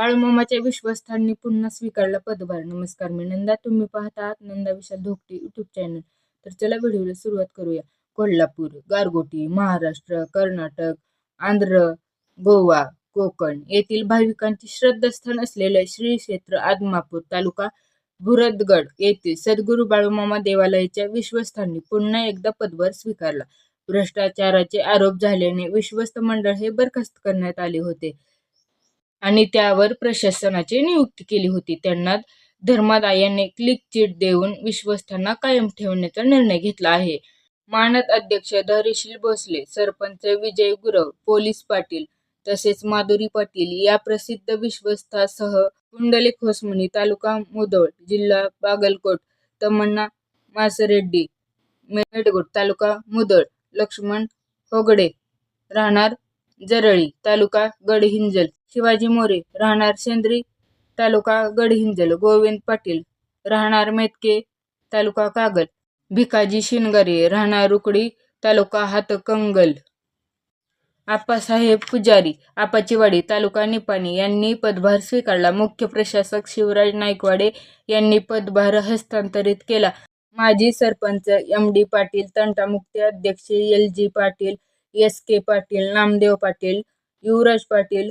बाळूमामाच्या विश्वस्थांनी पुन्हा स्वीकारला पदभार. नमस्कार मी नंदा. तुम्ही पाहता आहात नंदा विशाल धोकटे युट्यूब चॅनल तर चला व्हिडिओला सुरुवात करूया. कोल्हापूर गारगोटी महाराष्ट्र कर्नाटक आंध्र गोवा कोकण येथील भाविकांचे श्रद्धास्थान असलेले श्री क्षेत्र आदमापूर तालुका भुरदगड येथे सद्गुरू बाळूमामा देवालयाच्या विश्वस्थांनी पुन्हा एकदा पदभार स्वीकारला. भ्रष्टाचाराचे आरोप झाल्याने विश्वस्त मंडळ हे बरखास्त करण्यात आले होते. आणि त्यावर प्रशासनाची नियुक्ती केली होती. त्यांना धर्मादायाने क्लिक चिट देऊन विश्वस्तांना कायम ठेवण्याचा निर्णय घेतला आहे. मानद अध्यक्ष धैर्यशील भोसले सरपंच विजय गुरव पोलीस पाटील तसेच माधुरी पाटील या प्रसिद्ध विश्वस्तासह कुंडलिक होसमणी तालुका मुधोळ जिल्हा बागलकोट तमन्ना मासरेड्डी मेडगुड तालुका मुधोळ लक्ष्मण होगडे राहणार जरळी तालुका गडहिंजल. शिवाजी मोरे राहणार शेंद्री तालुका गडहिंजल. गोविंद पाटील राहणार मेतके तालुका कागल. भिकाजी शिनगारे राहणार रुकडी तालुका हातकंगल. आप्पासाहेब पुजारी आपाचीवाडी तालुका निपाणी यांनी पदभार स्वीकारला. मुख्य प्रशासक शिवराज नाईकवाडे यांनी पदभार हस्तांतरित केला. माजी सरपंच एम डी पाटील तंटामुक्ती अध्यक्ष L G Patil S K Patil Namdev Patil Yuvraj Patil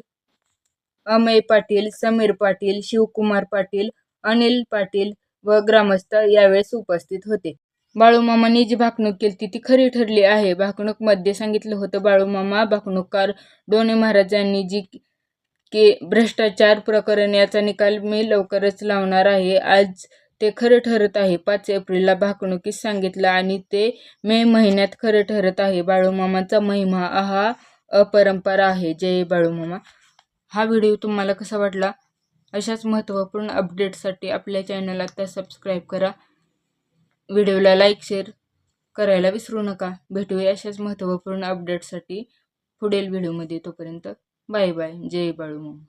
Amay Patil Sameer Patil Shivkumar Patil Anil Patil व ग्रामस्थ यावेळेस उपस्थित होते. बाळूमामांनी जी भाकणूक केली ती खरी ठरली आहे. भाकणूकमध्ये सांगितलं होतं बाळूमामा भाकणूककार डोणे महाराजांनी जी के भ्रष्टाचार प्रकरण याचा निकाल मी लवकरच लावणार आहे. आज ते खरं ठरत आहे. पाच एप्रिलला भाकणुकीत सांगितलं आणि ते मे महिन्यात खरं ठरत आहे. बाळूमामाचा महिमा हा अपरंपरा आहे. जय बाळूमामा. हा व्हिडिओ तुम्हाला कसा वाटला? अशाच महत्त्वपूर्ण अपडेटसाठी आपल्या चॅनल आता सबस्क्राईब करा. व्हिडिओला लाईक शेअर करायला विसरू नका. भेटूया अशाच महत्त्वपूर्ण अपडेटसाठी पुढील व्हिडिओमध्ये तोपर्यंत बाय बाय. जय बाळूमामा.